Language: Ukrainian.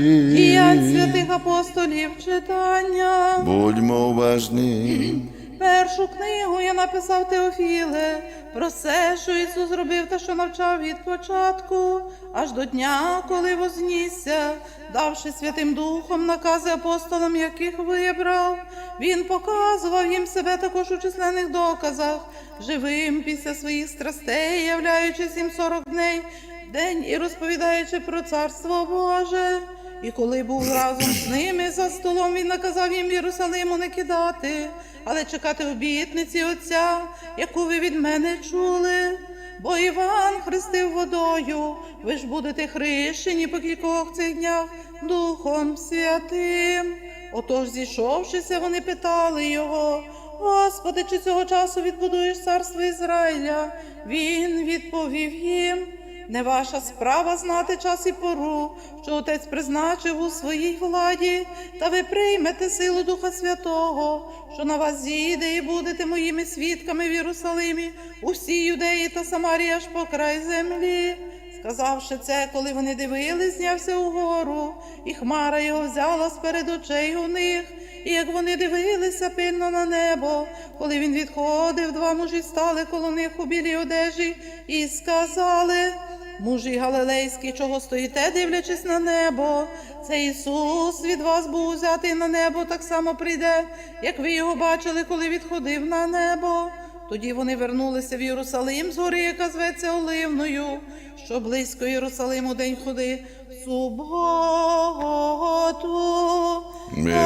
Діянь святих апостолів читання. Будьмо уважні. Першу книгу я написав Теофіле про все, що Ісус зробив та що навчав від початку, аж до дня, коли вознісся, давши Святим Духом накази апостолам, яких вибрав. Він показував їм себе також у численних доказах, живим після своїх страстей, являючись їм сорок дней в день і розповідаючи про царство Боже. І коли був разом з ними за столом, він наказав їм Єрусалиму не кидати, але чекати обітниці Отця, яку ви від мене чули. Бо Іван хрестив водою, ви ж будете хрещені по кількох цих днях Духом Святим. Отож, зійшовшися, вони питали його, Господи, чи цього часу відбудуєш царство Ізраїля? Він відповів їм. Не ваша справа знати час і пору, що отець призначив у своїй владі, та ви приймете силу Духа Святого, що на вас зійде, і будете моїми свідками в Єрусалимі, у всій юдеї та Самарії аж по край землі. Сказавши це, коли вони дивились, знявся угору, і хмара його взяла сперед очей у них. І як вони дивилися пильно на небо, коли він відходив, два мужі стали коло них у білій одежі і сказали. Мужі Галилейські, чого стоїте, дивлячись на небо? Це Ісус від вас був узятий на небо, так само прийде, як ви його бачили, коли відходив на небо. Тоді вони вернулися в Єрусалим з гори, яка зветься Оливною, що близько Єрусалиму день ходи суботу. Мир